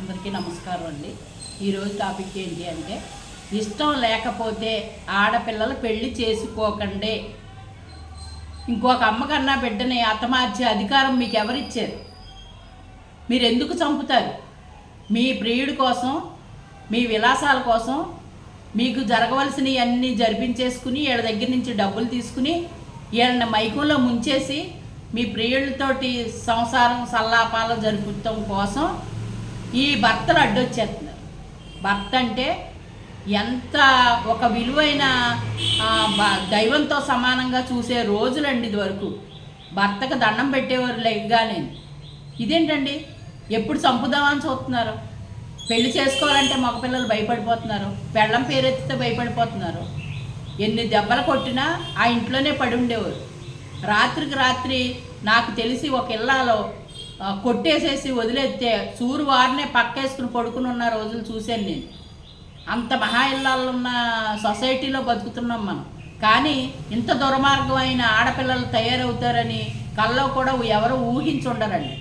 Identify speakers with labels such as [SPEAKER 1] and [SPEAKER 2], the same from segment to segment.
[SPEAKER 1] అందరికీ నమస్కారం అండి. ఈరోజు టాపిక్ ఏంటి అంటే ఇష్టం లేకపోతే ఆడపిల్లలు పెళ్ళి చేసుకోకండి. ఇంకొక అమ్మకన్నా బిడ్డని అతమార్చే అధికారం మీకు ఎవరిచ్చారు మీరు ఎందుకు చంపుతారు? మీ ప్రియుడి కోసం మీ విలాసాల కోసం మీకు జరగవలసినవి అన్నీ జరిపించేసుకుని వీళ్ళ దగ్గర నుంచి డబ్బులు తీసుకుని వీళ్ళని మైకంలో ముంచేసి మీ ప్రియులతోటి సంసారం సల్లాపాలు జరుపుతాం కోసం ఈ భర్తలు అడ్డొచ్చేస్తున్నారు. భర్త అంటే ఎంత ఒక విలువైన దైవంతో సమానంగా చూసే రోజులండి ఇది వరకు. భర్తకు దండం పెట్టేవారు లెగ్గానే ఇదేంటండి? ఎప్పుడు చంపుదామని చూస్తున్నారు? పెళ్ళి చేసుకోవాలంటే మగపిల్లలు భయపడిపోతున్నారు. పెళ్ళం పేరెత్తితే భయపడిపోతున్నారు. ఎన్ని దెబ్బలు కొట్టినా ఆ ఇంట్లోనే పడి ఉండేవారు. రాత్రికి రాత్రి నాకు తెలిసి ఒక ఇల్లాలో కొట్టేసేసి వదిలేస్తే సూరు వారినే పక్కేసుకుని పడుకుని ఉన్న రోజులు చూశాను నేను. అంత మహా ఇళ్ళల్లో ఉన్న సొసైటీలో బతుకుతున్నాం మనం. కానీ ఇంత దుర్మార్గమైన ఆడపిల్లలు తయారవుతారని కల్లో కూడా ఎవరు ఊహించుండరండి.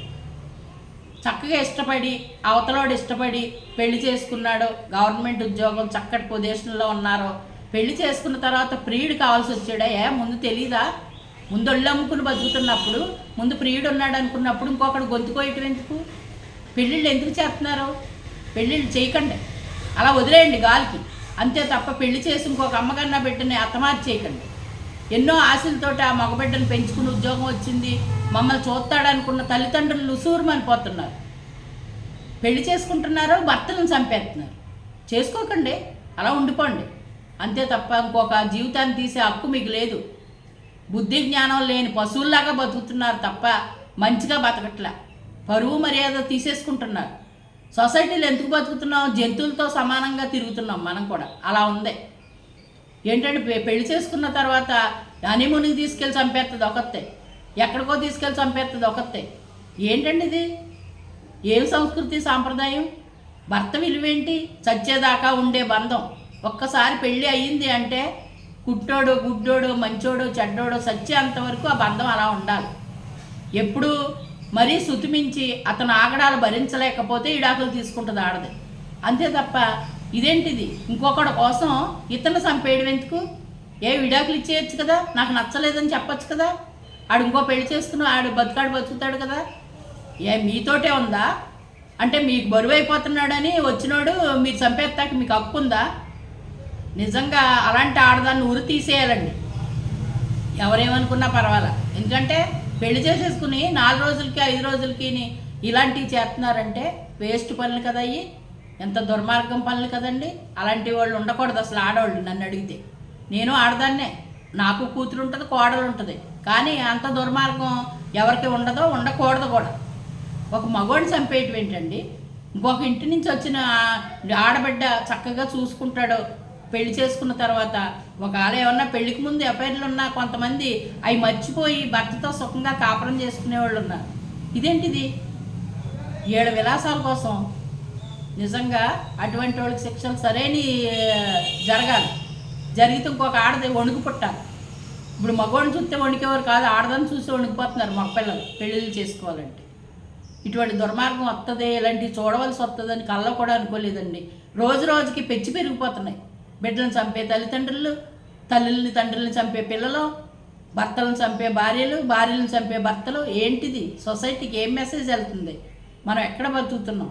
[SPEAKER 1] చక్కగా ఇష్టపడి అవతలోడు ఇష్టపడి పెళ్ళి చేసుకున్నాడు గవర్నమెంట్ ఉద్యోగం చక్కటి పొజిషన్లో ఉన్నారో పెళ్ళి చేసుకున్న తర్వాత ప్రియుడు కావాల్సి వచ్చాడా? ఏ ముందు తెలీదా? ముందు ఒళ్ళు అమ్ముకుని బతుకుతున్నప్పుడు ముందు ప్రియుడు ఉన్నాడు అనుకున్నప్పుడు ఇంకొకడు గొంతుకోయటం ఎందుకు? పెళ్ళిళ్ళు ఎందుకు చేస్తున్నారు? పెళ్ళిళ్ళు చేయకండి. అలా వదిలేయండి గాలికి. అంతే తప్ప పెళ్ళి చేసి ఇంకొక అమ్మకన్నా బిడ్డని అత్తమార్చి చేయకండి ఎన్నో ఆశలతోటి ఆ మగబిడ్డను పెంచుకుని ఉద్యోగం వచ్చింది. మమ్మల్ని చూస్తాడనుకున్న తల్లిదండ్రులు లుసూరుమనిపోతున్నారు. పెళ్ళి చేసుకుంటున్నారు భర్తలను చంపేస్తున్నారు. చేసుకోకండి. అలా ఉండిపోండి. అంతే తప్ప ఇంకొక జీవితాన్ని తీసే హక్కు మీకు లేదు. బుద్ధి జ్ఞానం లేని పశువుల్లాగా బతుకుతున్నారు తప్ప మంచిగా బతకట్లే. పరువు మర్యాద తీసేసుకుంటున్నారు. సొసైటీలో ఎందుకు బతుకుతున్నాం? జంతువులతో సమానంగా తిరుగుతున్నాం మనం కూడా. అలా ఉంది. ఏంటంటే పె- పెళ్ళి చేసుకున్న తర్వాత హనీమూన్కి తీసుకెళ్ళి చంపేస్తుంది ఒకతే. ఎక్కడికో తీసుకెళ్ళి చంపేస్తుంది ఒకతే. ఏంటండి ఇది? ఏం సంస్కృతి సాంప్రదాయం? భర్త విలువేంటి? చచ్చేదాకా ఉండే బంధం. ఒక్కసారి పెళ్ళి అయ్యింది అంటే కుట్టోడు గుడ్డోడు మంచోడు చెడ్డోడు సచ్చే వరకు ఆ బంధం అలా ఉండాలి. ఎప్పుడు మరీ శుతిమించి అతను ఆగడాలు భరించలేకపోతే ఇడాకులు తీసుకుంటుంది ఆడది. అంతే తప్ప ఇదేంటిది? ఇంకొకటి కోసం ఇతను చంపేయడం ఎందుకు? ఏ విడాకులు ఇచ్చేయచ్చు కదా? నాకు నచ్చలేదని చెప్పచ్చు కదా? ఆడు ఇంకో పెళ్ళి చేసుకుని ఆడు బతుకాడు బతుకుతాడు కదా? ఏ మీతోటే ఉందా? అంటే మీకు బరువు అయిపోతున్నాడని వచ్చినోడు మీరు చంపేస్తాక మీకు హక్కు ఉందా నిజంగా అలాంటి ఆడదాన్ని ఉరి తీసేయాలండి. ఎవరేమనుకున్నా పర్వాలా. ఎందుకంటే పెళ్ళి చేసేసుకుని నాలుగు రోజులకి ఐదు రోజులకి ఇలాంటివి చేస్తున్నారంటే వేస్ట్ పనులు కదా అయ్యి ఎంత దుర్మార్గం పనులు కదండి. అలాంటి వాళ్ళు ఉండకూడదు అసలు ఆడవాళ్ళు నన్ను అడిగితే. నేను ఆడదాన్నే. నాకు కూతురు ఉంటుంది కోడలు ఉంటుంది. కానీ అంత దుర్మార్గం ఎవరికి ఉండదో ఉండకూడదు కూడా. ఒక మగవాడిని చంపేయటం ఏంటండి? ఇంకొక ఇంటి నుంచి వచ్చిన ఆడబిడ్డ చక్కగా చూసుకుంటాడు పెళ్ళి చేసుకున్న తర్వాత ఒకవేళ ఏమన్నా పెళ్ళికి ముందు ఎఫైర్లు ఉన్నా కొంతమంది అవి మర్చిపోయి భర్తతో సుఖంగా కాపురం చేసుకునే వాళ్ళు ఉన్నారు. ఇదేంటిది? ఏడు విలాసాల కోసం నిజంగా అటువంటి వాళ్ళకి శిక్షలు సరైన జరగాలి. జరిగితే ఇంకొక ఆడది వణుకు పుట్టాలి. ఇప్పుడు మగవాడిని చూస్తే వణికేవారు కాదు ఆడదని చూసి వణికిపోతున్నారు మగ పిల్లలు పెళ్ళిళ్ళు చేసుకోవాలంటే. ఇటువంటి దుర్మార్గం వస్తుంది ఇలాంటివి చూడవలసి వస్తుందని కళ్ళ కూడా అనుకోలేదండి. రోజు రోజుకి పెంచి పెరిగిపోతున్నాయి. బిడ్డలను చంపే తల్లిదండ్రులు తల్లుల్ని తండ్రులను చంపే పిల్లలు భర్తలను చంపే భార్యలు భార్యలను చంపే భర్తలు. ఏంటిది? సొసైటీకి ఏం మెసేజ్ వెళ్తుంది? మనం ఎక్కడ బతుకుతున్నాం?